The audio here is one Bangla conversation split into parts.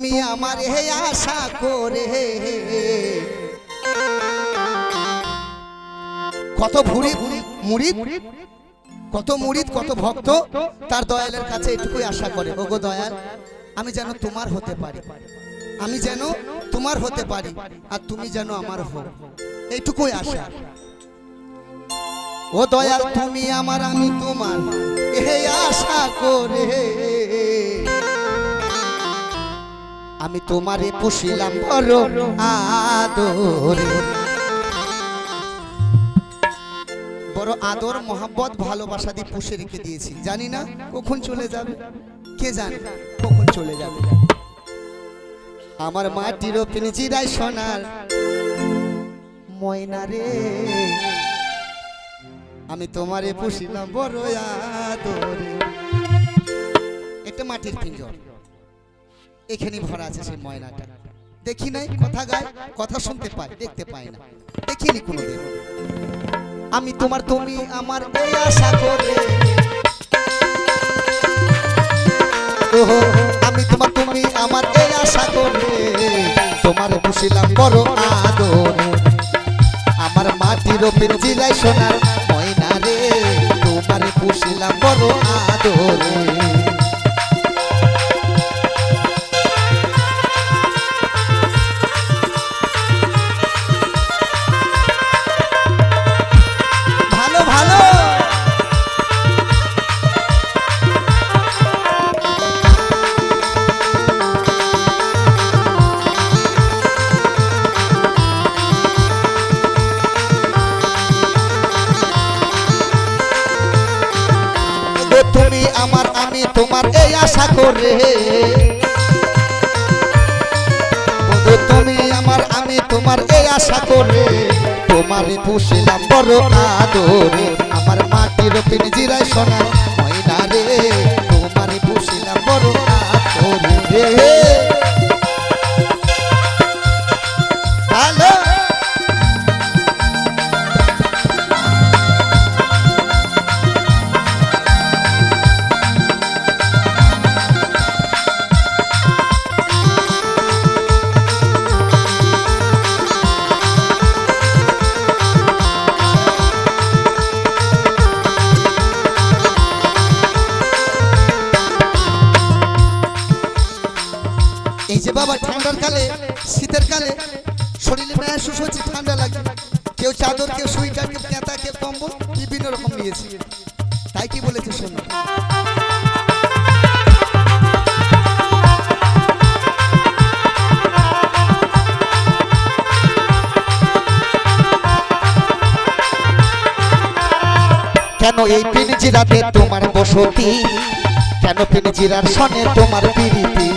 তুমি আমার হে আশা করে কত মুড়িদ কত মুড়িদ কত ভক্ত তার দয়ালের কাছে এটুকুই আশা করে। ওগো দয়াল আমি যেন তোমার হতে পারি। আমি যেন তোমার হতে পারি আর তুমি যেন আমার হো এইটুকুই আশা। ও দয়াল তুমি আমার আমি তোমার। এ আশা করে আমি তোমারে পুষিলাম বড় আদরে। বড় আদর মোহাম্মত ভালোবাসা দিয়ে পুষে রেখে দিয়েছি। জানি না কখন চলে যাবে। কে জানে কখন চলে যাবে। আমার মাটির পিঞ্জিরায় সোনার ময়না রে। আমি তোমারে পুষিলাম বড় আদরে। এটা মাটির পিঞ্জর। এখানে ভরা আছে সেই ময়নাটা দেখি নাই কথা গায় কথা শুনতে পাই দেখতে পাই না। দেখিনি কোনোদিন। আমি তোমার তুমি আমার এই আশা করে। ওহো, আমি তোমার তুমি আমার এই আশা করে। তোমার বসিলাম বড় আদর। আমার মাটির পিঞ্জিরায় সোনার ময়না রে। তোমার পুষিলাম বড় আদরে। আশা করে। তুমি আমার, আমি তোমার এই আশা করে। তোমারে পুষিলাম বড় আদরে। আমার মাটির পিঞ্জিরায় সোনা ময়না রে। তোমারে পুষিলাম বড় আদরে। রে যে বাবা ঠান্ডার কালে, শীতের কালে শরীরে মেয়াসুস হচ্ছে ঠান্ডা লাগে। কেউ চাদর, কেউ সুইটার, কেউ পেঁতা কেউ কম্বল, বিভিন্ন রকম নিয়েছে। তাই কি বলেছে শোনো? কেন এই পিনজিরাতে তোমার বসতি? কেন পিনজিরার সনে তোমার পিরিতি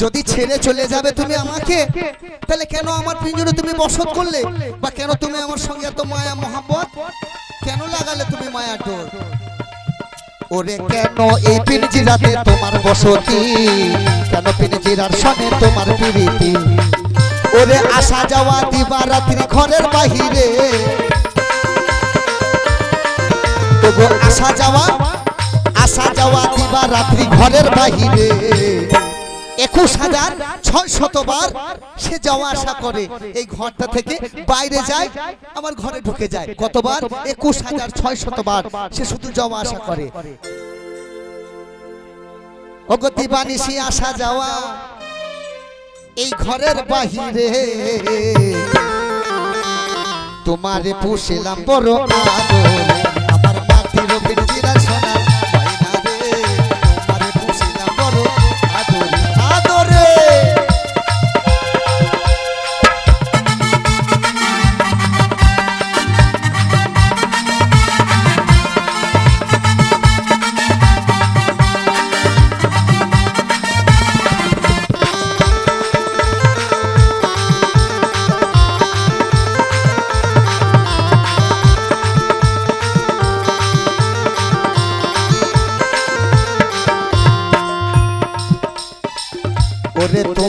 যদি ছেড়ে চলে যাবে তুমি আমাকে, তাহলে কেন আমার পিঞ্জরে তুমি বসত করলে? বা কেন তুমি আমার সঙ্গে এত মায়া মহাব্বত? কেন লাগালে তুমি মায়া ডোর ওরে কেন এই পিঞ্জিরাতে তোমার বসতি? কেন পিঞ্জিরার সনে তোমার পিরিতি? ওরে আসা যাওয়া দিবা রাত্রি ঘরের বাহিরে। তবু আসা যাওয়া আসা যাওয়া দিবা রাত্রি ঘরের বাহিরে। একুশ হাজার ছয় শতবার সে যাওয়া আসা করে। এই ঘরটা থেকে বাইরে যায়, আমার ঘরে ঢুকে যায়। কতবার? একুশ হাজার ছয় শতবার সে শুধু যাওয়া আসা করে। অগতি বানিসি আসা যাওয়া এই ঘরের বাহিরে। তোমারে পুষিলাম বড় আমার মাটির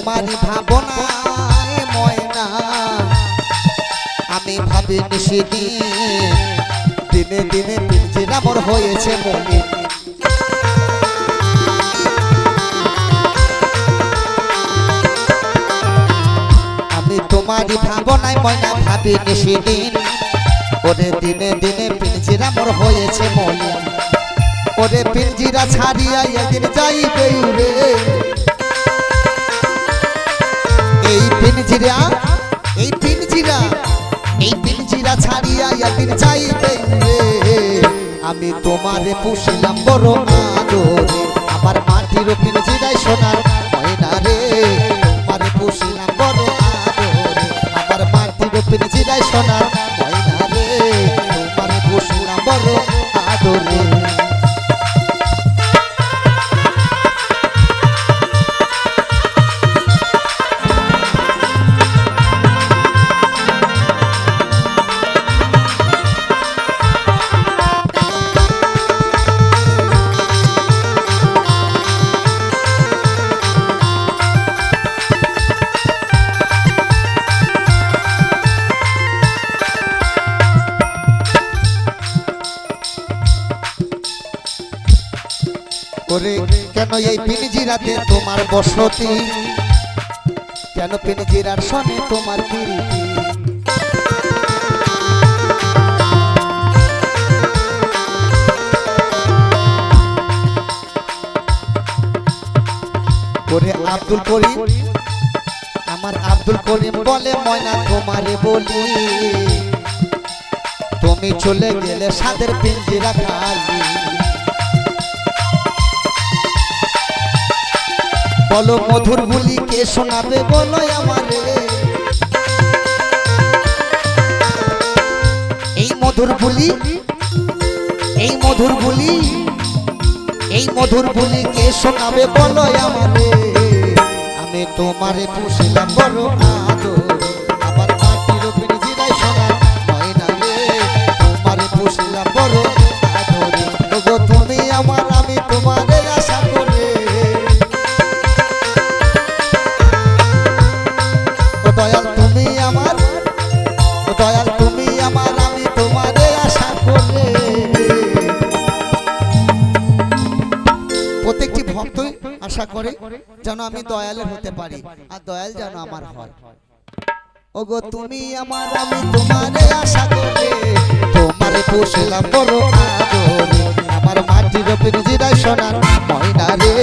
তোমারই ভাবনায় ময়না। আমি ভাবি নিষেদিন দিনে দিনে পিঞ্জিরা মোর হয়েছে মলিন আমি তোমারই ভাবনায় ময়না ভাবি নিশিদিন, ওরে দিনে দিনে পিঞ্জিরা মোর হয়েছে মলিন ওরে পিঞ্জিরা ছাড়িয়া একদিন যাইবে উড়ে। এই পিঞ্জিরা এই পিঞ্জিরা এই পিঞ্জিরা ছাড়িয়া একদিন যাইবে আমি তোমারে পুষিলাম বড় আদরে, আমার মাটির পিঞ্জিরায় সোনার ময়না রে। তোমারে পুষিলাম বড় আদরে, আমার মাটির পিঞ্জিরায় সোনার ময়না রে। তোমারে পুষিলাম বড় আদরে। ওরে কেন এই পিনজিরাতে তোমার বসতি? কেন পিনজিরার সনে তোমার প্রীতি? ওরে আব্দুল করিম, আমার আব্দুল করিম বলে, ময়না তোমারে বলি, তুমি চলে গেলে সাদের পিঞ্জিরা খালি। বলো মধুর বুলি কে শোনাবে? বলো আমারে। এই মধুর বুলি, এই মধুর বুলি, এই মধুর বুলি কে শোনাবে? বলো আমারে। আমি তোমারে পুষিলাম বড় আদর দয়াল তুমি আমার আমি তোমারে আশা করে। প্রত্যেকটি ভক্তই আশা করে যেন আমি দয়ালের হতে পারি আর দয়াল যেন আমার হয়। ওগো তুমি আমার আমি তোমারে আশা করে। তোমারে পুষলাম বড় আদরে আমার মাটির পিঞ্জিরায় সোনার ময়না রে।